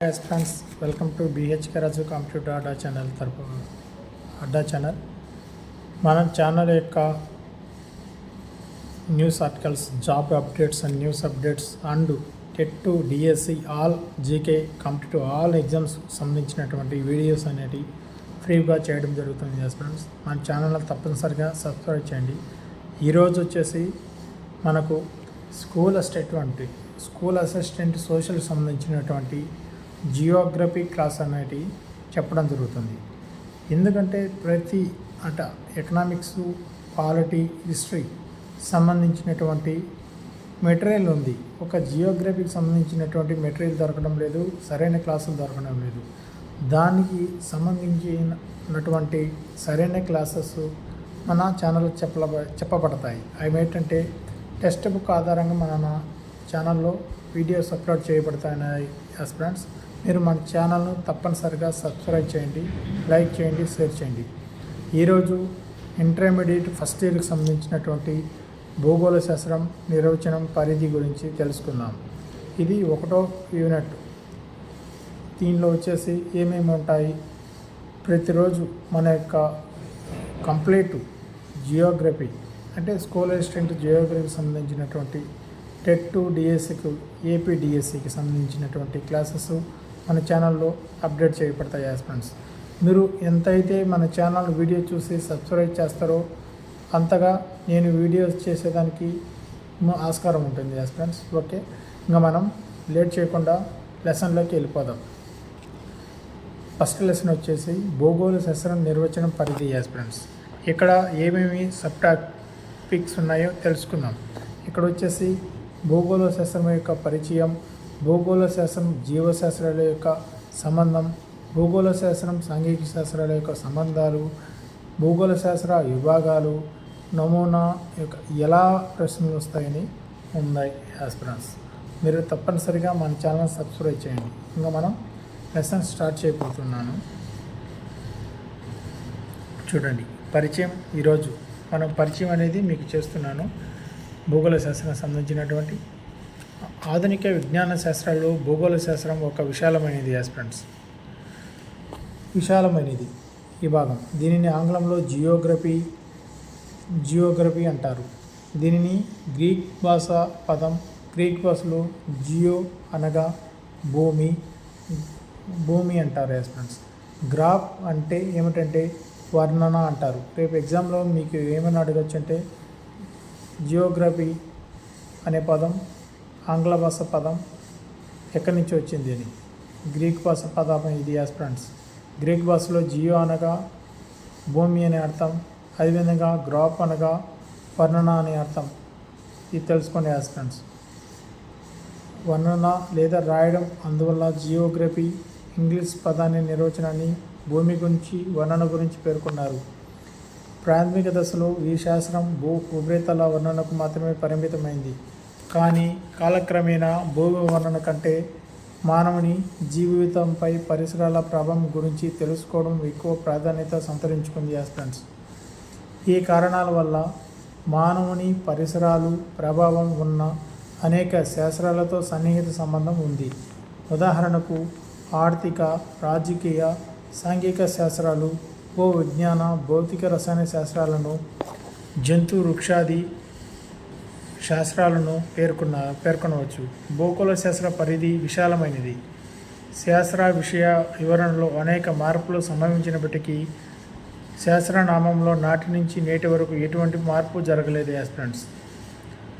Yes friends welcome to BHK Raju computer Adda channel తరపు అడ్డా channel మన channel యొక్క news articles job updates and news updates and TET to DSC all GK competitive all exams సంబంధించినటువంటి videos అనేవి ఫ్రీగా చేయడం జరుగుతుంది yes friends మన channel తప్పనిసరిగా సబ్స్క్రైబ్ చేయండి. ఈరోజు వచ్చేసి మనకు school assistant school assistant social సంబంధించినటువంటి జియోగ్రఫీ క్లాస్ అనేది చెప్పడం జరుగుతుంది. ఎందుకంటే ప్రతి అట ఎకనామిక్స్ పాలిటీ హిస్టరీ సంబంధించినటువంటి మెటీరియల్ ఉంది. ఒక జియోగ్రఫీకి సంబంధించినటువంటి మెటీరియల్ దొరకడం లేదు సరైన క్లాసులు దొరకడం లేదు. దానికి సంబంధించినటువంటి సరైన క్లాసెస్ మన ఛానల్ చెప్పల చెప్పబడతాయి. అవి ఏంటంటే టెక్స్ట్ బుక్ ఆధారంగా మన ఛానల్లో వీడియోస్ అప్లోడ్ చేయబడతాయి యాస్ ఫ్రెండ్స్. మీరు మన ఛానల్ను తప్పనిసరిగా సబ్స్క్రైబ్ చేయండి లైక్ చేయండి షేర్ చేయండి. ఈరోజు ఇంటర్మీడియట్ ఫస్ట్ ఇయర్కి సంబంధించినటువంటి భూగోళ శాస్త్రం నిర్వచనం పరిధి గురించి తెలుసుకుందాం. ఇది ఒకటో యూనిట్. దీనిలో వచ్చేసి ఏమేమి ఉంటాయి? ప్రతిరోజు మన యొక్క కంప్లీట్ జియోగ్రఫీ అంటే స్కూల్ అసిస్టెంట్ జియోగ్రఫీకి సంబంధించినటువంటి టెట్ టు డిఎస్సికి ఏపీ డిఎస్సికి సంబంధించినటువంటి క్లాసెస్ మన ఛానల్లో అప్డేట్ చేయబడతాయి యాజ్ ఫ్రెండ్స్. మీరు ఎంతైతే మన ఛానల్ వీడియో చూసి సబ్స్క్రైబ్ చేస్తారో అంతగా నేను వీడియోస్ చేసేదానికి ఆస్కారం ఉంటుంది యాజ్ ఫ్రెండ్స్. ఓకే ఇంకా మనం లేట్ చేయకుండా లెసన్లోకి వెళ్ళిపోదాం. ఫస్ట్ లెసన్ వచ్చేసి భూగోళ శాస్త్రం నిర్వచనం పరిధి యాజ్ ఫ్రెండ్స్. ఇక్కడ ఏమేమి సబ్ టాపిక్స్ ఉన్నాయో తెలుసుకుందాం. ఇక్కడ వచ్చేసి భూగోళ శాస్త్రం యొక్క పరిచయం భూగోళ శాస్త్రం జీవశాస్త్రాల యొక్క సంబంధం భూగోళ శాస్త్రం సాంఘిక శాస్త్రాల యొక్క సంబంధాలు భూగోళ శాస్త్ర విభాగాలు నమూనా యొక్క ఎలా ప్రశ్నలు వస్తాయని ఉన్నాయి ఆస్పిరెంట్స్. మీరు తప్పనిసరిగా మన ఛానల్ సబ్స్క్రైబ్ చేయండి. ఇంకా మనం లెసన్ స్టార్ట్ చేయబోతున్నాను. చూడండి పరిచయం ఈరోజు. మనం పరిచయం అనేది మీకు చేస్తున్నాను. భూగోళ శాస్త్రం సంబంధించినటువంటి ఆధునిక విజ్ఞాన శాస్త్రాల్లో భూగోళ శాస్త్రం ఒక విశాలమైనది ఫ్రెండ్స్ విశాలమైనది ఈ భాగం. దీనిని ఆంగ్లంలో జియోగ్రఫీ జియోగ్రఫీ అంటారు. దీనిని గ్రీక్ భాష పదం గ్రీక్ భాషలో జియో అనగా భూమి భూమి అంటారు యాస్ ఫ్రెండ్స్ గ్రాఫ్ అంటే ఏమిటంటే వర్ణన అంటారు. రేపు ఎగ్జామ్లో మీకు ఏమైనా అడగచ్చు అంటే జియోగ్రఫీ అనే పదం ఆంగ్ల భాష పదం ఎక్కడి నుంచి వచ్చింది అని? గ్రీక్ భాష పదం ఇది యాజ్ ఫ్రెండ్స్ గ్రీక్ భాషలో జియో అనగా భూమి అనే అర్థం. అదేవిధంగా గ్రాప్ అనగా వర్ణన అనే అర్థం. ఇది తెలుసుకోండి యాజ్ ఫ్రెండ్స్ వర్ణన లేదా రాయడం అందువల్ల జియోగ్రఫీ ఇంగ్లీష్ పదాన్ని నిర్వచనాన్ని భూమి గురించి వర్ణన గురించి పేర్కొన్నారు. ప్రాథమిక దశలో ఈ శాస్త్రం భూ ఉపరితల వర్ణనకు మాత్రమే పరిమితమైంది. కానీ కాలక్రమేణా భూమి వర్ణన కంటే మానవుని జీవితంపై పరిసరాల ప్రభావం గురించి తెలుసుకోవడం ఎక్కువ ప్రాధాన్యత సంతరించుకుంది ఫ్రెండ్స్ ఈ కారణాల వల్ల మానవుని పరిసరాలు ప్రభావం ఉన్న అనేక శాస్త్రాలతో సన్నిహిత సంబంధం ఉంది. ఉదాహరణకు ఆర్థిక రాజకీయ సాంఘిక శాస్త్రాలు భూ విజ్ఞాన భౌతిక రసాయన శాస్త్రాలను జంతు వృక్షాది శాస్త్రాలను పేర్కొన్న పేర్కొనవచ్చు. భూగోళ శాస్త్ర పరిధి విశాలమైనది. శాస్త్ర విషయ వివరణలో అనేక మార్పులు సంభవించినప్పటికీ శాస్త్రనామంలో నాటి నుంచి నేటి వరకు ఎటువంటి మార్పు జరగలేదు యాస్పిరెంట్స్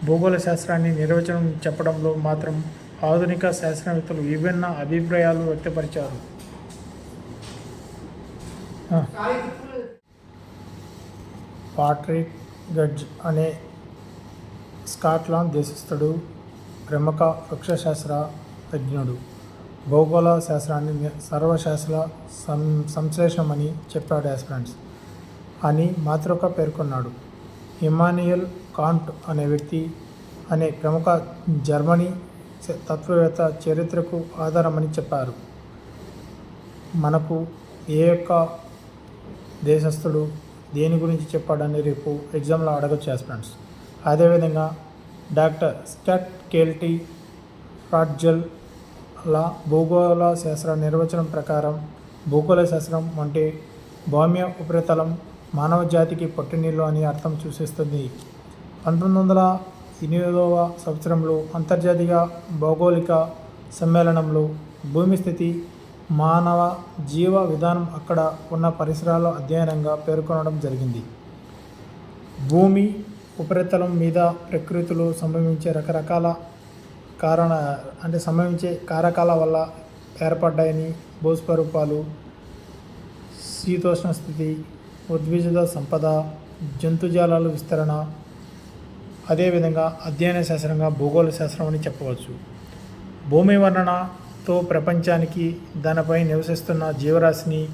భూగోళ శాస్త్రాన్ని నిర్వచనం చెప్పడంలో మాత్రం ఆధునిక శాస్త్రవేత్తలు విభిన్న అభిప్రాయాలు వ్యక్తపరిచారు. పాట్రిక్ గడ్జ్ అనే స్కాట్లాండ్ దేశస్థుడు ప్రముఖ వృక్షశాస్త్ర తజ్ఞుడు. భౌగోళ శాస్త్రాన్ని సర్వశాస్త్ర సం సంశ్లేషమని చెప్పాడు యాస్పిరెంట్స్ అని మాతృక పేర్కొన్నాడు. ఇమానియల్ కాంట్ అనే వ్యక్తి అనే ప్రముఖ జర్మనీ తత్వవేత్త చరిత్రకు ఆధారమని చెప్పారు. మనకు ఏ యొక్క దేశస్థుడు దేని గురించి చెప్పాడని రేపు ఎగ్జామ్లో అడగచ్చు ఫ్రెండ్స్ అదేవిధంగా డాక్టర్ స్కట్ కేల్టీ రాడ్జల్ లా భూగోళ శాస్త్ర నిర్వచనం ప్రకారం భూగోళ శాస్త్రం వంటి భౌమ్య ఉపరితలం మానవ జాతికి పొట్టినీళ్ళు అని అర్థం సూచిస్తుంది. పంతొమ్మిది వందల ఎనిమిదవ సంవత్సరంలో అంతర్జాతీయ భౌగోళిక సమ్మేళనంలో భూమి స్థితి మానవ జీవ విధానం అక్కడ ఉన్న పరిసరాల అధ్యయనంగా పేర్కొనడం జరిగింది. భూమి ఉపరితలం మీద ప్రకృతిలో సంభవించే రకరకాల కారణ అంటే సంభవించే కారకాల వల్ల ఏర్పడ్డాయని భూస్వరూపాలు శీతోష్ణ స్థితి ఉద్విజద సంపద జంతుజాలాల విస్తరణ అదేవిధంగా అధ్యయన శాస్త్రంగా భూగోళ శాస్త్రం అని చెప్పవచ్చు. భూమి వర్ణనతో ప్రపంచానికి దానిపై నివసిస్తున్న జీవరాశిని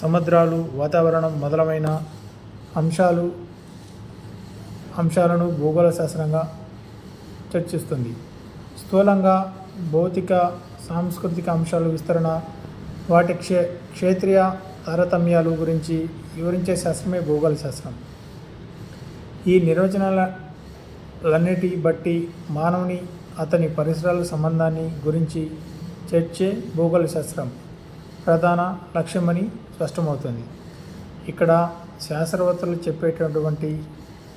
సముద్రాలు వాతావరణం మొదలైన అంశాలు అంశాలను భూగోళ శాస్త్రంగా చర్చిస్తుంది. స్థూలంగా భౌతిక సాంస్కృతిక అంశాల విస్తరణ వాటి క్షే క్షేత్రీయ తారతమ్యాలు గురించి వివరించే శాస్త్రమే భూగోళ శాస్త్రం ఈ నిర్వచనాలన్నిటి బట్టి మానవుని అతని పరిసరాల సంబంధాన్ని గురించి చర్చే భూగోళ శాస్త్రం ప్రధాన లక్ష్యమని స్పష్టమవుతుంది. ఇక్కడ శాస్త్రవేత్తలు చెప్పేటటువంటి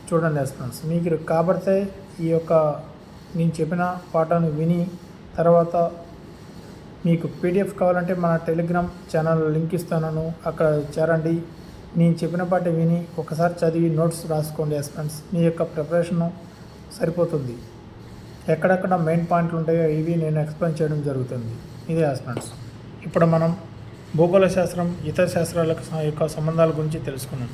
చూడండి ఎస్పెన్స్ మీకు కాబడితే ఈ యొక్క నేను చెప్పిన పాఠాన్ని విని తర్వాత మీకు పీడిఎఫ్ కావాలంటే మన టెలిగ్రామ్ ఛానల్ లింక్ ఇస్తాను అక్కడ చేరండి. నేను చెప్పిన పాట విని ఒకసారి చదివి నోట్స్ రాసుకోండి ఎస్పెన్స్ మీ యొక్క ప్రిపరేషన్ సరిపోతుంది. ఎక్కడెక్కడ మెయిన్ పాయింట్లు ఉంటాయో ఇవి నేను ఎక్స్ప్లెయిన్ చేయడం జరుగుతుంది. ఇదే ఆస్పెంట్స్ ఇప్పుడు మనం భూగోళ శాస్త్రం ఇతర శాస్త్రాలకు యొక్క సంబంధాల గురించి తెలుసుకున్నాం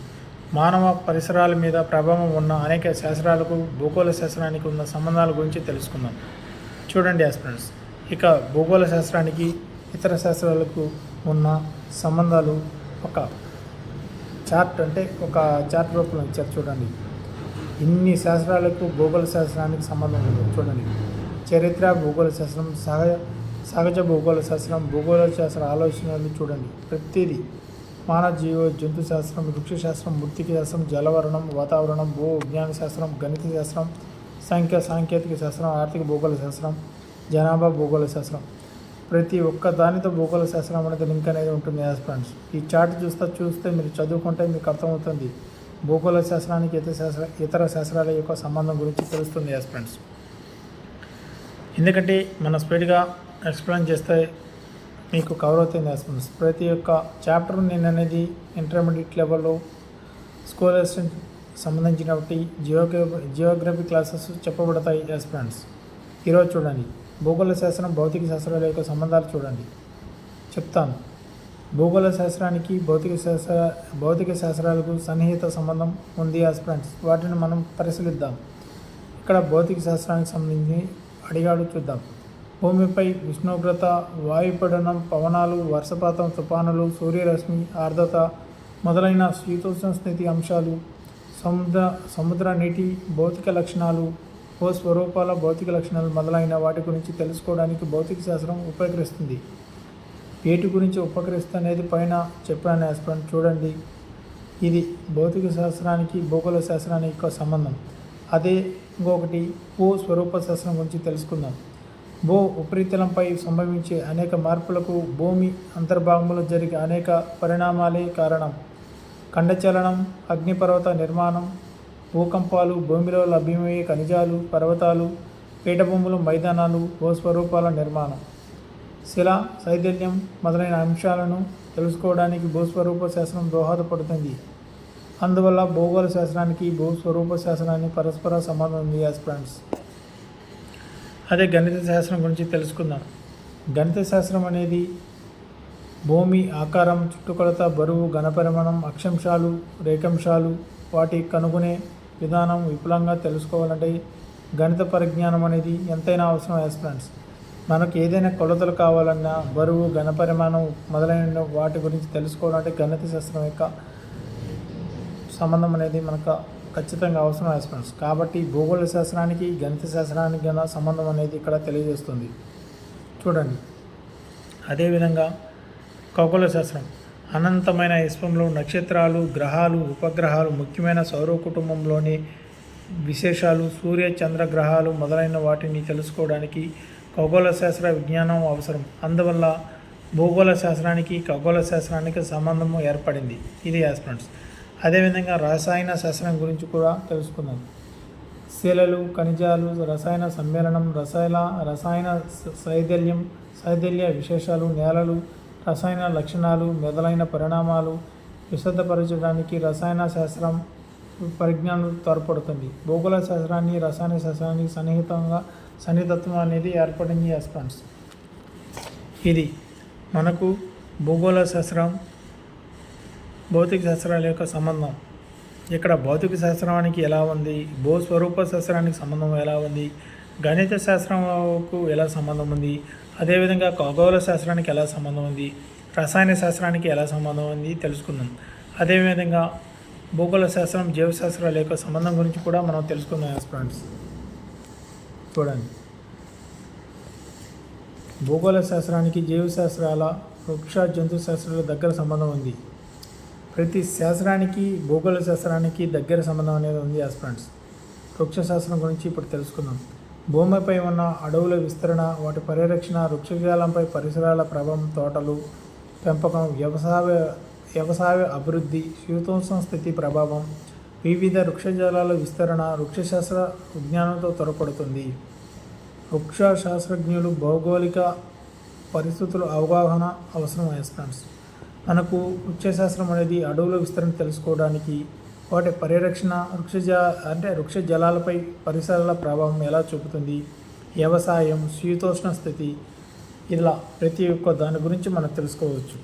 మానవ పరిసరాల మీద ప్రభావం ఉన్న అనేక శాస్త్రాలకు భూగోళ శాస్త్రానికి ఉన్న సంబంధాల గురించి తెలుసుకుందాం. చూడండి ఆస్పిరెంట్స్ ఇక భూగోళ శాస్త్రానికి ఇతర శాస్త్రాలకు ఉన్న సంబంధాలు ఒక చార్ట్ అంటే ఒక చార్ట్ రూపంలో ఇచ్చారు చూడండి. ఇన్ని శాస్త్రాలకు భూగోళ శాస్త్రానికి సంబంధం ఉంది. చూడండి. చరిత్ర భూగోళ శాస్త్రం సహజ సహజ భూగోళ శాస్త్రం భూగోళ శాస్త్ర ఆలోచనలు చూడండి. ప్రతిదీ మానవ జీవ జంతు శాస్త్రం వృక్ష శాస్త్రం మృతిక శాస్త్రం జలవరణం వాతావరణం భూ విజ్ఞాన శాస్త్రం గణిత శాస్త్రం సంఖ్య సాంకేతిక శాస్త్రం ఆర్థిక భూగోళ శాస్త్రం జనాభా భూగోళ శాస్త్రం. ప్రతి ఒక్క దానితో భూగోళ శాస్త్రం అనేది లింక్ అనేది ఉంటుంది యాజ్ ఫ్రెండ్స్. ఈ చార్ట్ చూస్తే చూస్తే మీరు చదువుకుంటే మీకు అర్థమవుతుంది. భూగోళ శాస్త్రానికి ఇతర శాస్త్ర ఇతర శాస్త్రాల యొక్క సంబంధం గురించి తెలుస్తుంది యాజ్ ఫ్రెండ్స్. ఎందుకంటే మన స్పీడ్గా ఎక్స్ప్లెయిన్ చేస్తే మీకు కవర్ అవుతుంది యాజ్ ప్రతి ఒక్క చాప్టర్ నేను అనేది ఇంటర్మీడియట్ లెవెల్లో స్కూల్ అసిస్టెంట్ సంబంధించినటువంటి జియోగ్రఫీ జియోగ్రఫీ క్లాసెస్ చెప్పబడతాయి యాజ్ ఫ్రెండ్స్ ఈరోజు చూడండి. భూగోళ శాస్త్రం భౌతిక శాస్త్రాల యొక్క సంబంధాలు చూడండి. చెప్తాను. భూగోళ శాస్త్రానికి భౌతిక శాస్త్ర భౌతిక శాస్త్రాలకు సన్నిహిత సంబంధం ఉంది యాజ్ ఫ్రెండ్స్ వాటిని మనం పరిశీలిద్దాం. ఇక్కడ భౌతిక శాస్త్రానికి సంబంధించి అడిగాడు చూద్దాం. భూమిపై ఉష్ణోగ్రత వాయుపడనం పవనాలు వర్షపాతం తుఫానులు సూర్యరశ్మి ఆర్ద్రత మొదలైన శీతోష్ణ స్థితి అంశాలు సముద్ర సముద్ర నీటి భౌతిక లక్షణాలు ఓ స్వరూపాల భౌతిక లక్షణాలు మొదలైన వాటి గురించి తెలుసుకోవడానికి భౌతిక శాస్త్రం ఉపకరిస్తుంది. వేటి గురించి ఉపకరిస్తుంది అనేది పైన చెప్పాను యాస్పండ్ చూడండి. ఇది భౌతిక శాస్త్రానికి భూగోళ శాస్త్రానికి సంబంధం. అదే ఇంకొకటి భూ స్వరూప శాస్త్రం గురించి తెలుసుకుందాం. భూ ఉపరితలంపై సంభవించే అనేక మార్పులకు భూమి అంతర్భాగంలో జరిగే అనేక పరిణామాలే కారణం. ఖండచలనం అగ్నిపర్వత నిర్మాణం భూకంపాలు భూమిలో లభ్యమయ్యే ఖనిజాలు పర్వతాలు పీఠభూములు మైదానాలు భూస్వరూపాల నిర్మాణం. శిల శైథిల్యం మొదలైన అంశాలను తెలుసుకోవడానికి భూస్వరూప శాసనం దోహదపడుతుంది. అందువల్ల భూగోళ శాస్త్రానికి భూస్వరూప శాసనాన్ని పరస్పర సంబంధం ఉంది యాజ్ ఫ్రెండ్స్. అదే గణిత శాస్త్రం గురించి తెలుసుకుందాం. గణిత శాస్త్రం అనేది భూమి ఆకారం చుట్టుకొలత బరువు ఘనపరిమాణం అక్షాంశాలు రేఖాంశాలు వాటి కనుగొనే విధానం విపులంగా తెలుసుకోవాలంటే గణిత పరిజ్ఞానం అనేది ఎంతైనా అవసరం యాజ్ మనకు ఏదైనా కొలతలు కావాలన్నా బరువు ఘనపరిమాణం మొదలైన వాటి గురించి తెలుసుకోవాలంటే గణిత శాస్త్రం యొక్క సంబంధం అనేది మనకు ఖచ్చితంగా అవసరం యాజ్ కాబట్టి భూగోళ శాస్త్రానికి గణిత శాస్త్రానికి గల సంబంధం అనేది ఇక్కడ తెలియజేస్తుంది. చూడండి. అదేవిధంగా ఖగోళ శాస్త్రం. అనంతమైన విశ్వంలో నక్షత్రాలు గ్రహాలు ఉపగ్రహాలు ముఖ్యమైన సౌర కుటుంబంలోని విశేషాలు సూర్య చంద్ర గ్రహాలు మొదలైన వాటిని తెలుసుకోవడానికి ఖగోళ శాస్త్ర విజ్ఞానం అవసరం. అందువల్ల భూగోళ శాస్త్రానికి ఖగోళ శాస్త్రానికి సంబంధము ఏర్పడింది. ఇది యాస్పిరెంట్స్ అదేవిధంగా రసాయన శాస్త్రం గురించి కూడా తెలుసుకుందాం. శిలలు ఖనిజాలు రసాయన సమ్మేళనం రసాయన రసాయన శైథల్యం శైథల్య విశేషాలు నేలలు రసాయన లక్షణాలు మొదలైన పరిణామాలు విశదపరచడానికి రసాయన శాస్త్రం పరిజ్ఞానం తోడ్పడుతుంది. భూగోళ శాస్త్రాన్ని రసాయన శాస్త్రానికి సన్నిహితంగా సన్నిహితత్వం అనేది ఏర్పడింది ఎస్పాన్స్ ఇది మనకు భూగోళ శాస్త్రం భౌతిక శాస్త్రాల యొక్క సంబంధం. ఇక్కడ భౌతిక శాస్త్రానికి ఎలా ఉంది? భూస్వరూప శాస్త్రానికి సంబంధం ఎలా ఉంది? గణిత శాస్త్రంకు ఎలా సంబంధం ఉంది? అదేవిధంగా ఖగోళ శాస్త్రానికి ఎలా సంబంధం ఉంది? రసాయన శాస్త్రానికి ఎలా సంబంధం ఉంది? తెలుసుకున్నాం అదేవిధంగా భూగోళ శాస్త్రం జీవశాస్త్రాల యొక్క సంబంధం గురించి కూడా మనం తెలుసుకుందాం ఫ్రెండ్స్. చూడండి. భూగోళ శాస్త్రానికి జీవశాస్త్రాల వృక్ష జంతు శాస్త్రాల దగ్గర సంబంధం ఉంది. ప్రతి శాస్త్రానికి భూగోళ శాస్త్రానికి దగ్గర సంబంధం అనేది ఉంది యాస్ ఫ్రెండ్స్. వృక్ష శాస్త్రం గురించి ఇప్పుడు తెలుసుకుందాం. భూమిపై ఉన్న అడవుల విస్తరణ వాటి పరిరక్షణ వృక్షజాలంపై పరిసరాల ప్రభావం తోటలు పెంపకం వ్యవసాయ వ్యవసాయ అభివృద్ధి శీతోష్ణ స్థితి ప్రభావం వివిధ వృక్షజాలాల విస్తరణ వృక్షశాస్త్ర విజ్ఞానంతో త్వరపడుతుంది వృక్ష శాస్త్రజ్ఞులు భౌగోళిక పరిస్థితుల అవగాహన అవసరం ఫ్రెండ్స్. మనకు వృక్షశాస్త్రం అనేది అడవుల విస్తరణ తెలుసుకోవడానికి వాటి పరిరక్షణ వృక్షజ అంటే వృక్ష జలాలపై పరిసరాల ప్రభావం ఎలా చూపుతుంది వ్యవసాయం శీతోష్ణ స్థితి ఇలా ప్రతి ఒక్క దాని గురించి మనం తెలుసుకోవచ్చు.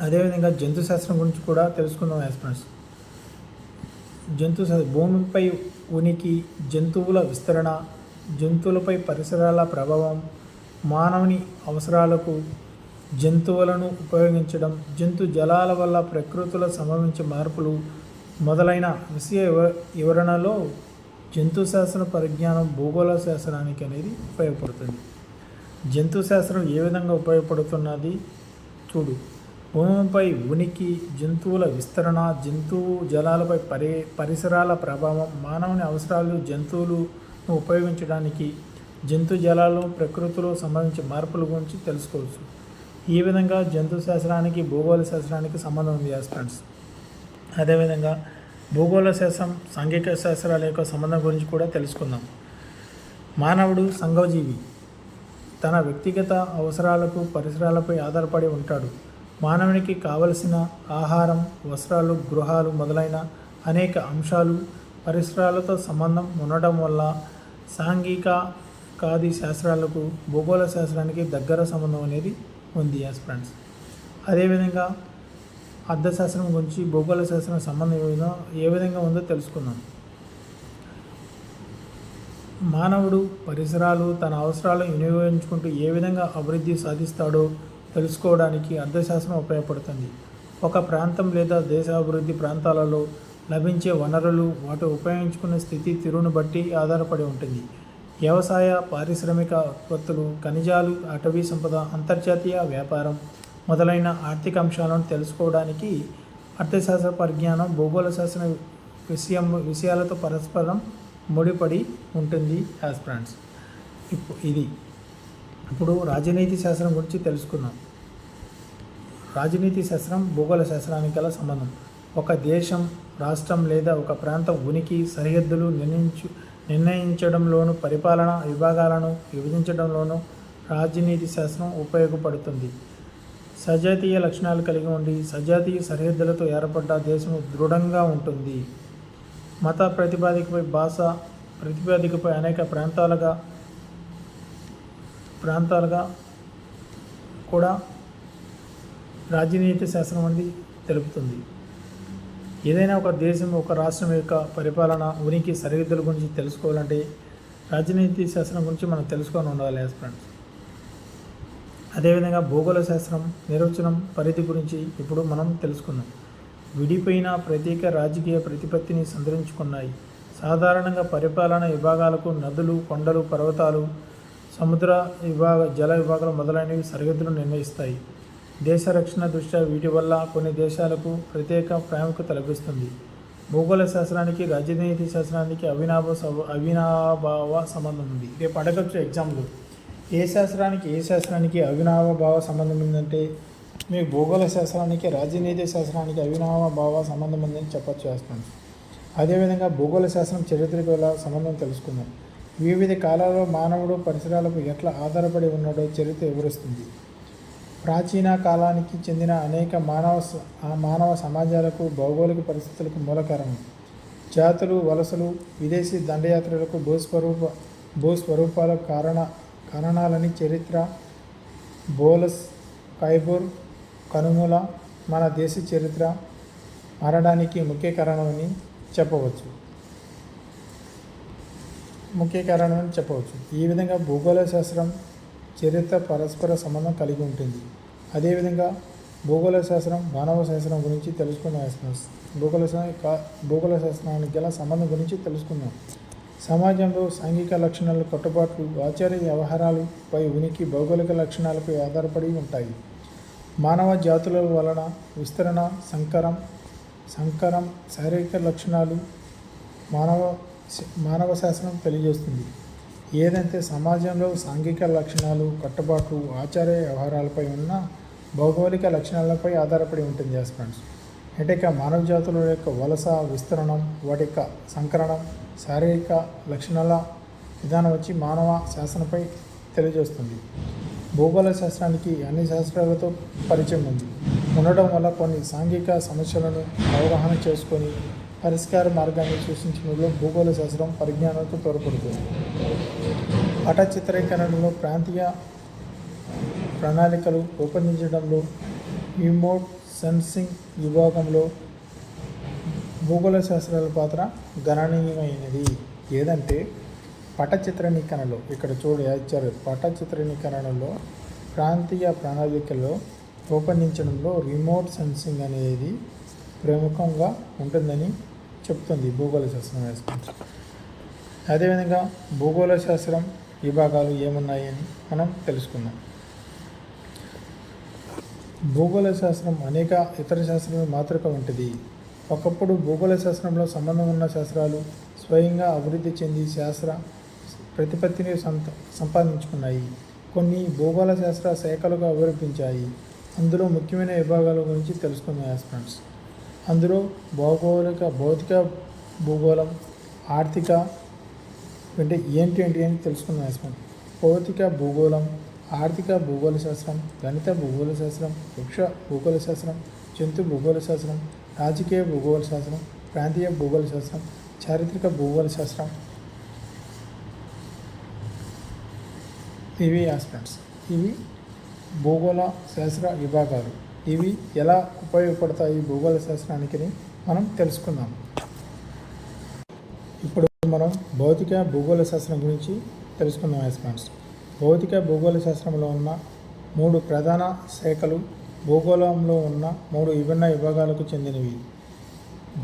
అదేవిధంగా జంతు శాస్త్రం గురించి కూడా తెలుసుకుందాం యాస్పిరెంట్స్ జంతు భూమిపై ఉనికి జంతువుల విస్తరణ జంతువులపై పరిసరాల ప్రభావం మానవుని అవసరాలకు జంతువులను ఉపయోగించడం జంతు జలాల వల్ల ప్రకృతిలో సంభవించే మార్పులు మొదలైన విషయ వివరణలో జంతు శాస్త్ర పరిజ్ఞానం భూగోళ శాస్త్రానికి అనేది ఉపయోగపడుతుంది. జంతు శాస్త్రం ఏ విధంగా ఉపయోగపడుతున్నది? చూడు. భూమిపై ఉనికి జంతువుల విస్తరణ జంతువు జలాలపై పరి పరిసరాల ప్రభావం మానవుని అవసరాలు జంతువులను ఉపయోగించడానికి జంతు జలాలు ప్రకృతిలో సంబంధించి మార్పుల గురించి తెలుసుకోవచ్చు. ఈ విధంగా జంతు శాస్త్రానికి భూగోళ శాస్త్రానికి సంబంధం ఉంది యాస్ ఫ్రెండ్స్. అదేవిధంగా భూగోళ శాస్త్రం సాంఘిక శాస్త్రాల యొక్క సంబంధం గురించి కూడా తెలుసుకుందాం. మానవుడు సంఘజీవి. తన వ్యక్తిగత అవసరాలకు పరిసరాలపై ఆధారపడి ఉంటాడు. మానవునికి కావలసిన ఆహారం వస్త్రాలు గృహాలు మొదలైన అనేక అంశాలు పరిసరాలతో సంబంధం ఉండడం వల్ల సాంఘిక కాది శాస్త్రాలకు భూగోళ శాస్త్రానికి దగ్గర సంబంధం అనేది ఉంది యాస్ ఫ్రెండ్స్ అదేవిధంగా అర్థశాస్త్రం గురించి భూగోళ శాస్త్రం సంబంధం ఏ విధంగా- ఏ విధంగా ఉందో తెలుసుకుందాం. మానవుడు పరిసరాలు తన అవసరాలను వినియోగించుకుంటూ ఏ విధంగా అభివృద్ధి సాధిస్తాడో తెలుసుకోవడానికి అర్థశాస్త్రం ఉపయోగపడుతుంది. ఒక ప్రాంతం లేదా దేశ అభివృద్ధి ప్రాంతాలలో లభించే వనరులు వాటి ఉపయోగించుకునే స్థితి తీరును బట్టి ఆధారపడి ఉంటుంది. వ్యవసాయ పారిశ్రామిక ఉత్పత్తులు ఖనిజాలు అటవీ సంపద అంతర్జాతీయ వ్యాపారం మొదలైన ఆర్థిక అంశాలను తెలుసుకోవడానికి అర్థశాస్త్ర పరిజ్ఞానం భూగోళ శాస్త్ర విషయం విషయాలతో పరస్పరం ముడిపడి ఉంటుంది యాజ్ ఫ్రెండ్స్. ఇప్పుడు ఇది. ఇప్పుడు రాజనీతి శాస్త్రం గురించి తెలుసుకుందాం. రాజనీతి శాస్త్రం భూగోళ శాస్త్రానికి గల సంబంధం. ఒక దేశం రాష్ట్రం లేదా ఒక ప్రాంతం ఉనికి సరిహద్దులు నిర్ణయించు నిర్ణయించడంలోను పరిపాలన విభాగాలను విభజించడంలోనూ రాజనీతి శాస్త్రం ఉపయోగపడుతుంది. సజాతీయ లక్షణాలు కలిగి ఉండి సజాతీయ సరిహద్దులతో ఏర్పడ్డ దేశం దృఢంగా ఉంటుంది. మత ప్రతిపాదికపై భాష ప్రతిపాదికపై అనేక ప్రాంతాలుగా ప్రాంతాలుగా కూడా రాజనీతి శాస్త్రం అనేది తెలుపుతుంది. ఏదైనా ఒక దేశం ఒక రాష్ట్రం యొక్క పరిపాలన ఉనికి సరిహద్దుల గురించి తెలుసుకోవాలంటే రాజనీతి శాస్త్రం గురించి మనం తెలుసుకొని ఉండాలి యాజ్ ఫ్రెండ్స్. అదేవిధంగా భూగోళ శాస్త్రం నిర్వచనం పరిధి గురించి ఇప్పుడు మనం తెలుసుకుందాం. విడిపోయిన ప్రత్యేక రాజకీయ ప్రతిపత్తిని సంతరించుకున్నాయి సాధారణంగా పరిపాలన విభాగాలకు నదులు కొండలు పర్వతాలు సముద్ర విభాగ జల విభాగాలు మొదలైనవి సరిహద్దులు నిర్ణయిస్తాయి. దేశ రక్షణ దృష్ట్యా వీటి వల్ల కొన్ని దేశాలకు ప్రత్యేక ప్రాముఖ్యత లభిస్తుంది. భూగోళ శాస్త్రానికి రాజనీతి శాస్త్రానికి అవినాభ అవినాభావ సంబంధం ఉంది. రేపు అడగచ్చు ఎగ్జామ్లో ఏ శాస్త్రానికి ఏ శాస్త్రానికి అవినావ భావ సంబంధం ఉందంటే మీకు భూగోళ శాస్త్రానికి రాజనీతి శాస్త్రానికి అవినావ భావ సంబంధం ఉందని చెప్పచ్చు చేస్తాను అదేవిధంగా భూగోళ శాస్త్రం చరిత్రకు ఎలా సంబంధం తెలుసుకుందాం. వివిధ కాలాల్లో మానవుడు పరిసరాలకు ఎట్లా ఆధారపడి ఉన్నాడో చరిత్ర వివరిస్తుంది. ప్రాచీన కాలానికి చెందిన అనేక మానవ స- మానవ సమాజాలకు భౌగోళిక పరిస్థితులకు మూలకారణం జాతులు వలసలు విదేశీ దండయాత్రలకు భూస్వరూప భూస్వరూపాల కారణ కారణాలని చరిత్ర బోలస్ కైబూర్ కనుమూల మన దేశ చరిత్ర మారడానికి ముఖ్య కారణమని చెప్పవచ్చు. ముఖ్య కారణమని చెప్పవచ్చు. ఈ విధంగా భూగోళ శాస్త్రం చరిత్ర పరస్పర సంబంధం కలిగి ఉంటుంది. అదేవిధంగా భూగోళ శాస్త్రం మానవ శాస్త్రం గురించి తెలుసుకునే భూగోళ భూగోళ శాస్త్రానికి గల సంబంధం గురించి తెలుసుకుందాం. సమాజంలో సాంఘిక లక్షణాలు కట్టుబాట్లు ఆచార్య వ్యవహారాలపై ఉనికి భౌగోళిక లక్షణాలపై ఆధారపడి ఉంటాయి. మానవ జాతుల వలన విస్తరణ సంకరం సంకరం శారీరక లక్షణాలు మానవ మానవ శాస్త్రం తెలియజేస్తుంది. ఏదంటే సమాజంలో సాంఘిక లక్షణాలు కట్టుబాట్లు ఆచార వ్యవహారాలపై ఉన్న భౌగోళిక లక్షణాలపై ఆధారపడి ఉంటుంది ఎస్ ఫ్రెండ్స్. అంటే ఇక మానవ జాతుల యొక్క వలస విస్తరణం వాటి యొక్క సంకరణం శారీరక లక్షణాల విధానం వచ్చి మానవ శాసనపై తెలియజేస్తుంది. భూగోళ శాస్త్రానికి అన్ని శాస్త్రాలతో పరిచయం ఉంది. ఉండడం వల్ల కొన్ని సాంఘిక సమస్యలను అవగాహన చేసుకొని పరిష్కార మార్గాన్ని సూచించడంలో భూగోళ శాస్త్రం పరిజ్ఞానంతో తోడ్పడుతుంది. పట చిత్రీకరణలో ప్రాంతీయ ప్రణాళికలు రూపొందించడంలో రిమోట్ సెన్సింగ్ విభాగంలో భూగోళ శాస్త్రాల పాత్ర గణనీయమైనది. ఏదంటే పట చిత్రీకరణలో ఇక్కడ చూడు ఇచ్చారు పట చిత్రీకరణలో ప్రాంతీయ ప్రణాళికలో రూపొందించడంలో రిమోట్ సెన్సింగ్ అనేది ప్రముఖంగా ఉంటుందని చెప్తుంది భూగోళ శాస్త్రం వేసుకుంటాం అదేవిధంగా భూగోళ శాస్త్రం విభాగాలు ఏమున్నాయని మనం తెలుసుకుందాం. భూగోళ శాస్త్రం అనేక ఇతర శాస్త్రాల మాతృక వంటిది. ఒకప్పుడు భూగోళ శాస్త్రంలో సంబంధం ఉన్న శాస్త్రాలు స్వయంగా అభివృద్ధి చెంది శాస్త్ర ప్రతిపత్తిని సంత సంపాదించుకున్నాయి. కొన్ని భూగోళ శాస్త్ర శాఖలుగా అభివృద్ధించాయి. అందులో ముఖ్యమైన విభాగాల గురించి తెలుసుకుందాం ఫ్రెండ్స్ అందులో భౌగోళిక భౌతిక భూగోళం ఆర్థిక అంటే ఏంటి ఏంటి అని తెలుసుకుందాం యాస్పిరెంట్ భౌతిక భూగోళం ఆర్థిక భూగోళ శాస్త్రం గణిత భూగోళ శాస్త్రం వృక్ష భూగోళ శాస్త్రం జంతు భూగోళ శాస్త్రం రాజకీయ భూగోళ శాస్త్రం ప్రాంతీయ భూగోళ శాస్త్రం చారిత్రక భూగోళ శాస్త్రం. ఇవి ఆస్పెక్ట్స్ ఇవి భూగోళ శాస్త్ర విభాగాలు. ఇవి ఎలా ఉపయోగపడతాయి భూగోళ శాస్త్రానికి మనం తెలుసుకుందాం. ఇప్పుడు మనం భౌతిక భూగోళ శాస్త్రం గురించి తెలుసుకుందాం ఎస్పాన్స్ భౌతిక భూగోళ శాస్త్రంలో ఉన్న మూడు ప్రధాన శాఖలు భూగోళంలో ఉన్న మూడు విభిన్న విభాగాలకు చెందినవి.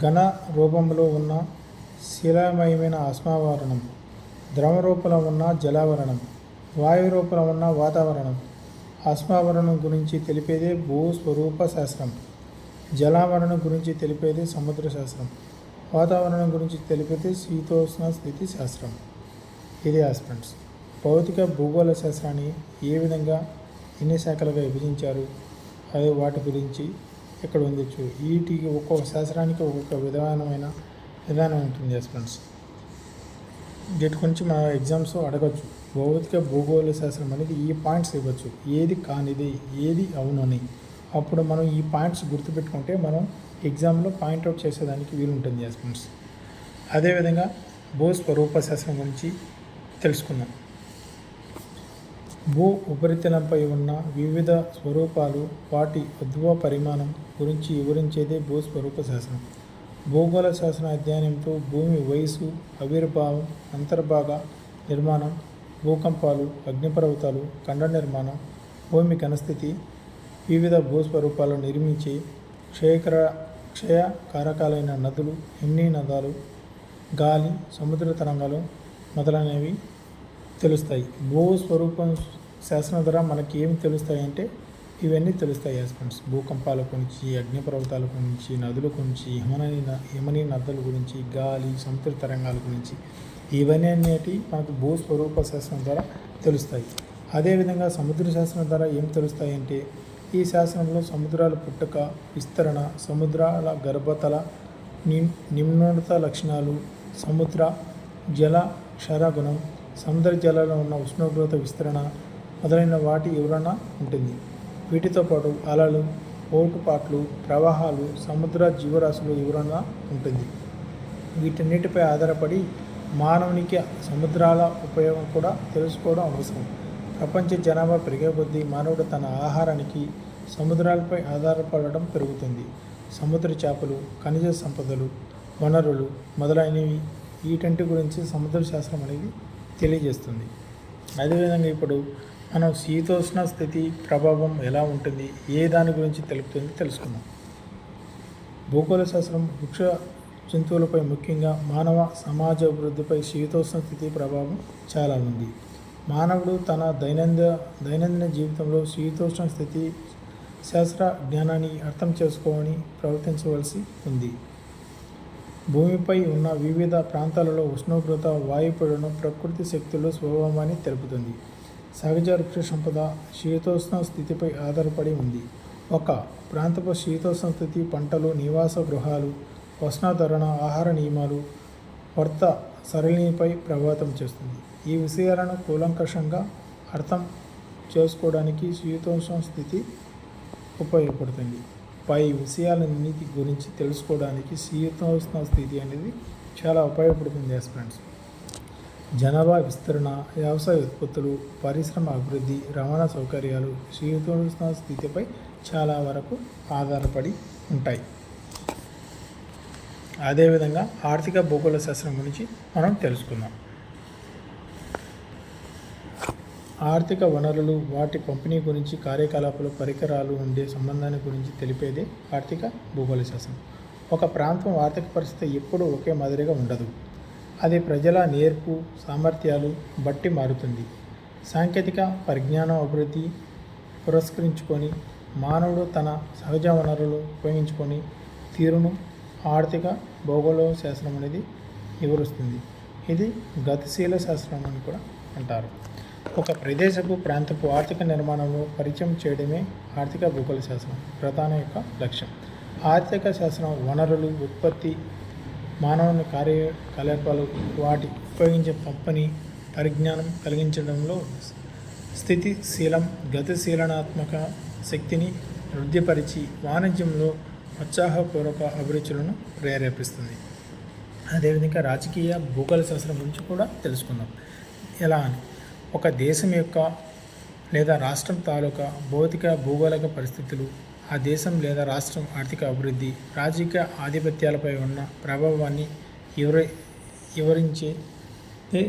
ఘన రూపంలో ఉన్న శిలామయమైన ఆస్మావరణం ద్రవ రూపంలో ఉన్న జలావరణం వాయు రూపంలో ఉన్న వాతావరణం ఆస్మావరణం గురించి తెలిపేదే భూస్వరూప శాస్త్రం. జలావరణం గురించి తెలిపేది సముద్ర శాస్త్రం. వాతావరణం గురించి తెలిపేది శీతోష్ణ స్థితి శాస్త్రం. ఇది ఆస్పెంట్స్ భౌతిక భూగోళ శాస్త్రాన్ని ఏ విధంగా ఎన్ని శాఖలుగా విభజించారు? అదే వాటి గురించి ఇక్కడ ఉంది వీటికి ఒక్కొక్క శాస్త్రానికి ఒక్కొక్క విధమైన విధానం ఉంటుంది ఆస్పెంట్స్ వీటి గురించి మన ఎగ్జామ్స్ అడగచ్చు. భౌతిక భూగోళ శాస్త్రం అనేది ఈ పాయింట్స్ ఇవ్వచ్చు. ఏది కానిది ఏది అవునని. అప్పుడు మనం ఈ పాయింట్స్ గుర్తుపెట్టుకుంటే మనం ఎగ్జామ్లో పాయింట్అవుట్ చేసేదానికి వీలుంటుంది యాస్పెంట్స్ అదేవిధంగా భూస్వరూప శాస్త్రం గురించి తెలుసుకుందాం. భూ ఉపరితలంపై ఉన్న వివిధ స్వరూపాలు వాటి ఉద్భవ పరిమాణం గురించి వివరించేదే భూస్వరూప శాస్త్రం. భూగోళ శాస్త్ర అధ్యయనంతో భూమి వయసు ఆవిర్భావం అంతర్భాగ నిర్మాణం భూకంపాలు అగ్నిపర్వతాలు ఖండ నిర్మాణం భూమి కనస్థితి వివిధ భూస్వరూపాలను నిర్మించి క్షయకర క్షయ కారకాలైన నదులు ఎన్ని నదాలు గాలి సముద్ర తరంగాలు మొదలైనవి తెలుస్తాయి. భూస్వరూపం శాసనం ద్వారా మనకి ఏమి తెలుస్తాయి అంటే ఇవన్నీ తెలుస్తాయి హస్బెండ్స్ భూకంపాల గురించి అగ్నిపర్వతాల గురించి నదుల గురించి హిమనీ హిమనీ నదుల గురించి గాలి సముద్ర తరంగాల గురించి ఇవన్నీ అనేటి మనకు భూస్వరూప శాస్త్రం ద్వారా తెలుస్తాయి. అదేవిధంగా సముద్ర శాస్త్రం ద్వారా ఏం తెలుస్తాయి అంటే ఈ శాస్త్రంలో సముద్రాల పుట్టుక విస్తరణ సముద్రాల గర్భతల ని నిమ్నోన్నత లక్షణాలు సముద్ర జల క్షరగుణం సముద్ర జలాల్లో ఉన్న ఉష్ణోగ్రత విస్తరణ మొదలైన వాటి వివరణ ఉంటుంది. వీటితో పాటు అలలు ఓటుపాట్లు ప్రవాహాలు సముద్ర జీవరాశుల వివరణ ఉంటుంది. వీటన్నిటిపై ఆధారపడి మానవునికి సముద్రాల ఉపయోగం కూడా తెలుసుకోవడం అవసరం. ప్రపంచ జనాభా పెరిగే కొద్దీ మానవుడు తన ఆహారానికి సముద్రాలపై ఆధారపడడం పెరుగుతుంది. సముద్ర చేపలు ఖనిజ సంపదలు వనరులు మొదలైనవి వీటంటి గురించి సముద్ర శాస్త్రం అనేది తెలియజేస్తుంది. అదేవిధంగా ఇప్పుడు మనం శీతోష్ణ స్థితి ప్రభావం ఎలా ఉంటుంది ఏ దాని గురించి తెలుపుతుంది తెలుసుకుందాం. భూగోళ శాస్త్రం వృక్ష జంతువులపై ముఖ్యంగా మానవ సమాజ అభివృద్ధిపై శీతోష్ణ స్థితి ప్రభావం చాలా ఉంది. మానవుడు తన దైనందిన దైనందిన జీవితంలో శీతోష్ణ స్థితి శాస్త్ర జ్ఞానాన్ని అర్థం చేసుకోమని ప్రవర్తించవలసి ఉంది. భూమిపై ఉన్న వివిధ ప్రాంతాలలో ఉష్ణోగ్రత వాయుపీడనం ప్రకృతి శక్తులు స్వభావాన్ని తెలుపుతుంది. సహజ వృక్ష సంపద శీతోష్ణ స్థితిపై ఆధారపడి ఉంది. ఒక ప్రాంతపు శీతోష్ణ స్థితి పంటలు నివాస గృహాలు వస్త్రధరణ ఆహార నియమాలు భర్త సరళినిపై ప్రభావితం చేస్తుంది. ఈ విషయాలను కూలంకషంగా అర్థం చేసుకోవడానికి శీతోష్ణ స్థితి ఉపయోగపడుతుంది. పై విషయాలన్నిటి గురించి తెలుసుకోవడానికి శీతోష్ణ స్థితి అనేది చాలా ఉపయోగపడుతుంది ఎస్ ఫ్రెండ్స్ జనాభా విస్తరణ వ్యవసాయ ఉత్పత్తులు పరిశ్రమ అభివృద్ధి రవాణా సౌకర్యాలు శీతోష్ణ స్థితిపై చాలా వరకు ఆధారపడి ఉంటాయి. అదేవిధంగా ఆర్థిక భూగోళ శాస్త్రం గురించి మనం తెలుసుకుందాం. ఆర్థిక వనరులు వాటి పంపిణీ గురించి కార్యకలాపాలు పరికరాలు ఉండే సంబంధాన్ని గురించి తెలిపేదే ఆర్థిక భూగోళ శాస్త్రం. ఒక ప్రాంతం ఆర్థిక పరిస్థితి ఎప్పుడూ ఒకే మాదిరిగా ఉండదు. అది ప్రజల నేర్పు సామర్థ్యాలు బట్టి మారుతుంది. సాంకేతిక పరిజ్ఞానం అభివృద్ధి పురస్కరించుకొని మానవుడు తన సహజ వనరులు ఉపయోగించుకొని తీరును ఆర్థిక భూగోళ శాస్త్రం అనేది వివరిస్తుంది. ఇది గతిశీల శాస్త్రం అని కూడా అంటారు. ఒక ప్రదేశపు ప్రాంతపు ఆర్థిక నిర్మాణంలో పరిచయం చేయడమే ఆర్థిక భూగోళ శాస్త్రం ప్రధాన యొక్క లక్ష్యం. ఆర్థిక శాస్త్రం వనరులు ఉత్పత్తి మానవుని కార్యకలాపాలు వాటి ఉపయోగించే పంపిణీ పరిజ్ఞానం కలిగించడంలో స్థితిశీలం గతిశీలనాత్మక శక్తిని వృద్ధిపరిచి వాణిజ్యంలో ఉత్సాహపూర్వక అభిరుచులను ప్రేరేపిస్తుంది. అదేవిధంగా రాజకీయ భూగోళ శాస్త్రం గురించి కూడా తెలుసుకుందాం. ఎలా అని? ఒక దేశం యొక్క లేదా రాష్ట్రం తాలూకా భౌతిక భూగోళిక పరిస్థితులు ఆ దేశం లేదా రాష్ట్రం ఆర్థిక అభివృద్ధి రాజకీయ ఆధిపత్యాలపై ఉన్న ప్రభావాన్ని వివరి వివరించే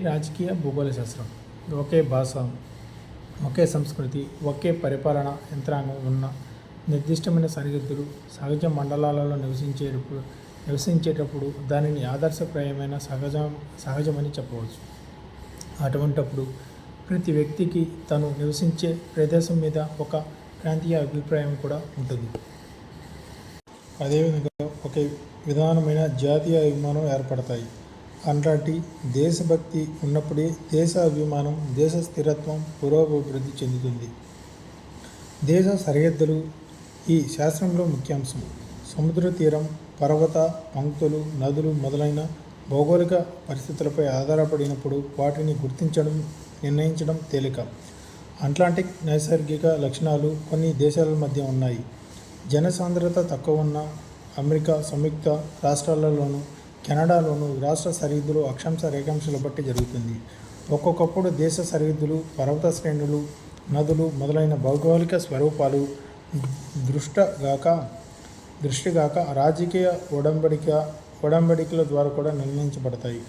రాజకీయ భూగోళ శాస్త్రం. ఒకే భాష ఒకే సంస్కృతి ఒకే పరిపాలన యంత్రాంగం ఉన్న నిర్దిష్టమైన సరిహద్దులు సహజ మండలాలలో నివసించేటప్పుడు నివసించేటప్పుడు దానిని ఆదర్శప్రాయమైన సహజ సహజమని చెప్పవచ్చు. అటువంటప్పుడు ప్రతి వ్యక్తికి తను నివసించే ప్రదేశం మీద ఒక ప్రాంతీయ అభిప్రాయం కూడా ఉంటుంది. అదేవిధంగా ఒక విధానమైన జాతీయ అభిమానం ఏర్పడతాయి. అలాంటి దేశభక్తి ఉన్నప్పుడే దేశ అభిమానం దేశ స్థిరత్వం పురోభివృద్ధి చెందుతుంది. దేశ సరిహద్దులు ఈ శాస్త్రంలో ముఖ్యాంశం. సముద్ర తీరం పర్వత పంక్తులు నదులు మొదలైన భౌగోళిక పరిస్థితులపై ఆధారపడినప్పుడు వాటిని గుర్తించడం నిర్ణయించడం తేలిక. అట్లాంటిక్ నైసర్గిక లక్షణాలు కొన్ని దేశాల మధ్య ఉన్నాయి. జనసాంద్రత తక్కువ ఉన్న అమెరికా సంయుక్త రాష్ట్రాలలోనూ కెనడాలోనూ రాష్ట్ర సరిహద్దులు అక్షాంశ రేఖాంశాల బట్టి జరుగుతుంది. ఒక్కొక్కప్పుడు దేశ సరిహద్దులు పర్వత శ్రేణులు నదులు మొదలైన భౌగోళిక స్వరూపాలు దృష్టగాక దృష్టిగాక రాజకీయ ఒడంబడిక ఒడంబడికల ద్వారా కూడా నిర్ణయించబడతాయి.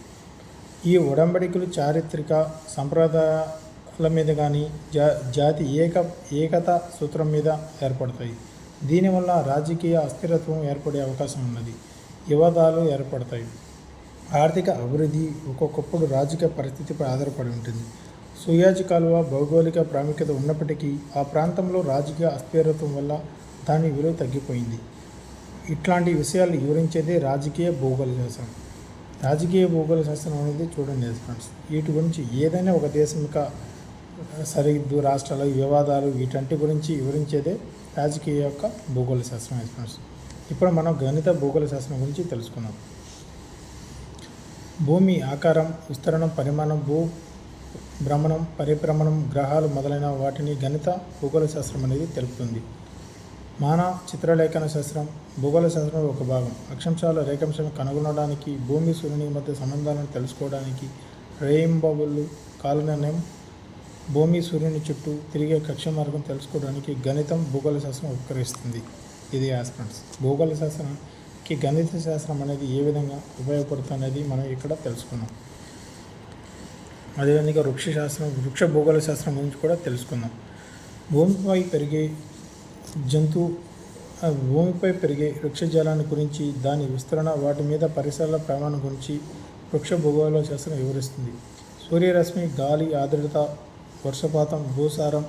ఈ ఒడంబడికలు చారిత్రక సంప్రదాయాల మీద కానీ జా జాతి ఏక ఏకత సూత్రం మీద ఏర్పడతాయి. దీనివల్ల రాజకీయ అస్థిరత్వం ఏర్పడే అవకాశం ఉన్నది. వివాదాలు ఏర్పడతాయి. ఆర్థిక అభివృద్ధి ఒక్కొక్కప్పుడు రాజకీయ పరిస్థితిపై ఆధారపడి ఉంటుంది. సుయాజ్ కాలువ భౌగోళిక ప్రాముఖ్యత ఉన్నప్పటికీ ఆ ప్రాంతంలో రాజకీయ అస్థిరత్వం వల్ల దాని విలువ తగ్గిపోయింది. ఇట్లాంటి విషయాలు వివరించేదే రాజకీయ భూగోళ శాస్త్రం. రాజకీయ భూగోళ శాస్త్రం అనేది చూడండి ఫ్రెండ్స్ వీటి గురించి ఏదైనా ఒక దేశం యొక్క సరిహద్దు రాష్ట్రాల వివాదాలు వీటంటి గురించి వివరించేదే రాజకీయ యొక్క భూగోళ శాస్త్రం ఫ్రెండ్స్ ఇప్పుడు మనం గణిత భూగోళ శాస్త్రం గురించి తెలుసుకున్నాం భూమి ఆకారం విస్తరణం పరిమాణం భూ భ్రమణం పరిభ్రమణం గ్రహాలు మొదలైన వాటిని గణిత భూగోళ శాస్త్రం అనేది తెలుపుతుంది. మాన చిత్రలేఖన శాస్త్రం భూగోళ శాస్త్రంలో ఒక భాగం. అక్షాంశాల రేఖాంశాలను కనుగొనడానికి భూమి సూర్యుని మధ్య సంబంధాలను తెలుసుకోవడానికి రెయింబబుల్ కాలనిర్ణయం భూమి సూర్యుని చుట్టూ తిరిగే కక్ష మార్గం తెలుసుకోవడానికి గణితం భూగోళ శాస్త్రం ఉపకరిస్తుంది. ఇది ఆస్పెంట్స్ భూగోళ శాస్త్రానికి గణిత శాస్త్రం అనేది ఏ విధంగా ఉపయోగపడుతుంది అనేది మనం ఇక్కడ తెలుసుకున్నాం. అదేవిధంగా వృక్ష శాస్త్రం వృక్ష భూగోళ శాస్త్రం గురించి కూడా తెలుసుకుందాం. భూమిపై పెరిగే జంతు భూమిపై పెరిగే వృక్షజాలాన్ని గురించి దాని విస్తరణ వాటి మీద పరిసరాల ప్రమాణం గురించి వృక్ష భూగోళ శాస్త్రం వివరిస్తుంది. సూర్యరశ్మి గాలి ఆర్ద్రత వర్షపాతం భూసారం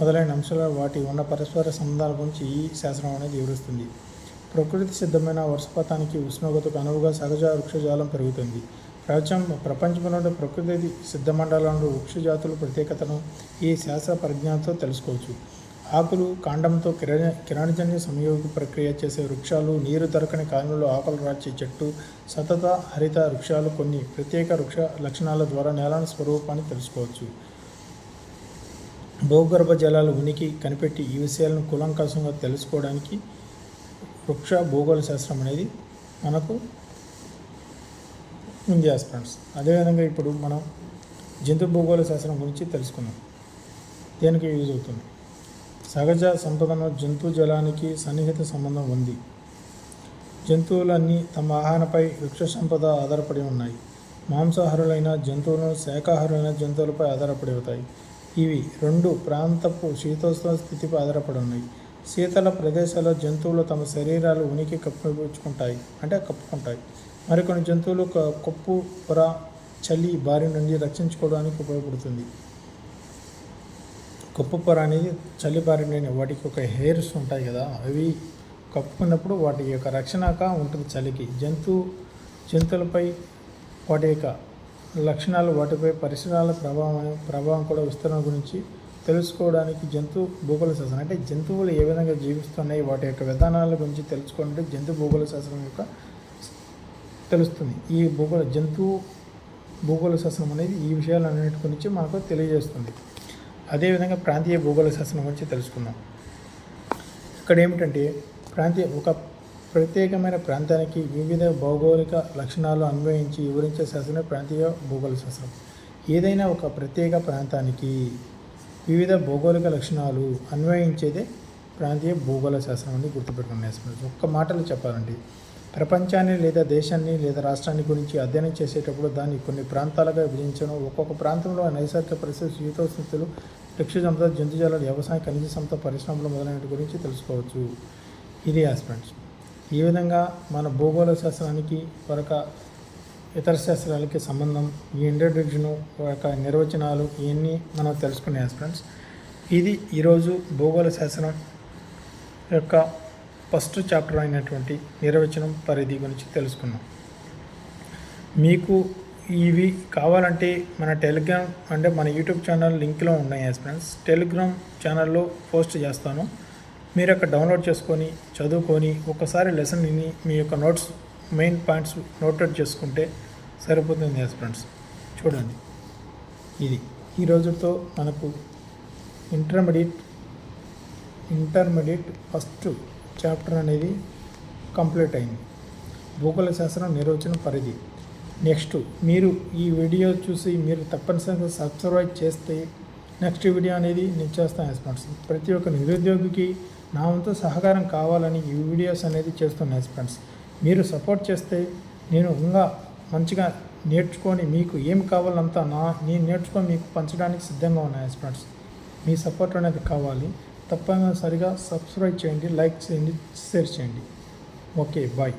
మొదలైన అంశాల వాటి ఉన్న పరస్పర సంబంధాల గురించి ఈ శాస్త్రం అనేది వివరిస్తుంది. ప్రకృతి సిద్ధమైన వర్షపాతానికి ఉష్ణోగ్రతకు అనువుగా సహజ వృక్షజాలం పెరుగుతుంది. ప్రపంచం ప్రపంచంలో ప్రకృతి సిద్ధ మండలంలో వృక్ష జాతుల ప్రత్యేకతను ఈ శాస్త్ర పరిజ్ఞానంతో తెలుసుకోవచ్చు. ఆకులు కాండంతో కిరణ కిరణజన్య సంయోగ ప్రక్రియ చేసే వృక్షాలు నీరు దొరకని కాలంలో ఆకులు రాచే చెట్టు సతత హరిత వృక్షాలు కొన్ని ప్రత్యేక వృక్ష లక్షణాల ద్వారా నేలని స్వరూపాన్ని తెలుసుకోవచ్చు. భూగర్భ జలాల ఉనికి కనిపెట్టి ఈ విషయాలను కులంకషంగా తెలుసుకోవడానికి వృక్ష భూగోళ శాస్త్రం అనేది మనకు ఇంజాస్ ఫ్రెండ్స్ అదేవిధంగా ఇప్పుడు మనం జంతు భూగోళ శాస్త్రం గురించి తెలుసుకుందాం. దేనికి యూజ్ అవుతుంది? సహజ సంపదను జంతు జలానికి సన్నిహిత సంబంధం ఉంది. జంతువులన్నీ తమ ఆహారంపై వృక్ష సంపద ఆధారపడి ఉన్నాయి. మాంసాహారులైన జంతువులను శాకాహారులైన జంతువులపై ఆధారపడి అవుతాయి ఇవి రెండు ప్రాంతపు శీతోష్ణ స్థితిపై ఆధారపడి ఉన్నాయి. శీతల ప్రదేశాల్లో జంతువులు తమ శరీరాలు ఉనికి కప్పిపుచ్చుకుంటాయి. అంటే కప్పుకుంటాయి. మరికొన్ని జంతువులు క- కొప్పు పొర చలి బారి నుండి రక్షించుకోవడానికి ఉపయోగపడుతుంది. కొప్పు పొర అనేది చలి బారి నుండి వాటికి ఒక హెయిర్స్ ఉంటాయి కదా అవి కప్పుకున్నప్పుడు వాటి యొక్క రక్షణగా ఉంటుంది చలికి. జంతు జంతువులపై వాటి యొక్క లక్షణాలు వాటిపై పరిసరాల ప్రభావం ప్రభావం కూడా విస్తరణ గురించి తెలుసుకోవడానికి జంతు భూగోళ శాస్త్రం అంటే జంతువులు ఏ విధంగా జీవిస్తున్నాయి వాటి యొక్క విధానాల గురించి తెలుసుకోవాలంటే జంతు భూగోళ శాస్త్రం యొక్క తెలుస్తుంది. ఈ భూగోళ జంతువు భూగోళ శాస్త్రం అనేది ఈ విషయాలన్నిటి గురించి మనకు తెలియజేస్తుంది. అదేవిధంగా ప్రాంతీయ భూగోళ శాస్త్రం గురించి తెలుసుకుందాం. ఇక్కడ ఏమిటంటే ప్రాంతీయ ఒక ప్రత్యేకమైన ప్రాంతానికి వివిధ భౌగోళిక లక్షణాలు అన్వయించి వివరించే శాస్త్రమే ప్రాంతీయ భూగోళ శాస్త్రం ఏదైనా ఒక ప్రత్యేక ప్రాంతానికి వివిధ భౌగోళిక లక్షణాలు అన్వయించేదే ప్రాంతీయ భూగోళ శాస్త్రం అని గుర్తుపెట్టుకునే ఒక్క మాటలు చెప్పాలంటే ప్రపంచాన్ని లేదా దేశాన్ని లేదా రాష్ట్రాన్ని గురించి అధ్యయనం చేసేటప్పుడు దాన్ని కొన్ని ప్రాంతాలుగా విభజించడం ఒక్కొక్క ప్రాంతంలో నైసర్గిక పరిస్థితి శీతోష్ణతులు వృక్ష సంపద జంతుజాలాలు వ్యవసాయ ఖనిజ సంపద పరిశ్రమలు మొదలైన గురించి తెలుసుకోవచ్చు. ఇది ఆస్పెంట్స్ ఈ విధంగా మన భూగోళ శాస్త్రానికి మరొక ఇతర శాస్త్రాలకి సంబంధం ఈ ఇంట్రడక్షను యొక్క నిర్వచనాలు ఇవన్నీ మనం తెలుసుకునే ఫ్రెండ్స్ ఇది ఈరోజు భూగోళ శాస్త్రం యొక్క ఫస్ట్ చాప్టర్ అయినటువంటి నిర్వచనం పరిధి గురించి తెలుసుకున్నాం. మీకు ఇవి కావాలంటే మన టెలిగ్రామ్ అంటే మన యూట్యూబ్ ఛానల్ లింక్లో ఉన్నాయి ఫ్రెండ్స్. టెలిగ్రామ్ ఛానల్లో పోస్ట్ చేస్తాను. మీరు అక్కడ డౌన్లోడ్ చేసుకొని చదువుకొని ఒకసారి లెసన్ విని మీ యొక్క నోట్స్ మెయిన్ పాయింట్స్ నోటెడ్ చేసుకుంటే సరిపోతుంది ఎస్ ఫ్రెండ్స్. చూడండి. ఇది. ఈ రోజుతో మనకు ఇంటర్మీడియట్ ఇంటర్మీడియట్ ఫస్ట్ చాప్టర్ అనేది కంప్లీట్ అయింది. భూగోళ శాస్త్రం నిర్వచనం పరిధి. నెక్స్ట్ మీరు ఈ వీడియో చూసి మీరు తప్పనిసరిగా సబ్స్క్రైబ్ చేస్తే నెక్స్ట్ వీడియో అనేది నేను చేస్తాను ఎస్పెంట్స్ ప్రతి ఒక్క నిరుద్యోగికి నా వంతు సహకారం కావాలని ఈ వీడియోస్ అనేది చేస్తున్నాను ఎస్పెంట్స్ మీరు సపోర్ట్ చేస్తే నేను ఇంకా మంచిగా నేర్చుకొని మీకు ఏం కావాలంతా నా నేను నేర్చుకొని మీకు పంచడానికి సిద్ధంగా ఉన్నాను ఎస్పెంట్స్ మీ సపోర్ట్ అనేది కావాలి. తప్పనిసరిగా సబ్స్క్రైబ్ చేయండి లైక్ చేయండి షేర్ చేయండి. Okay bye.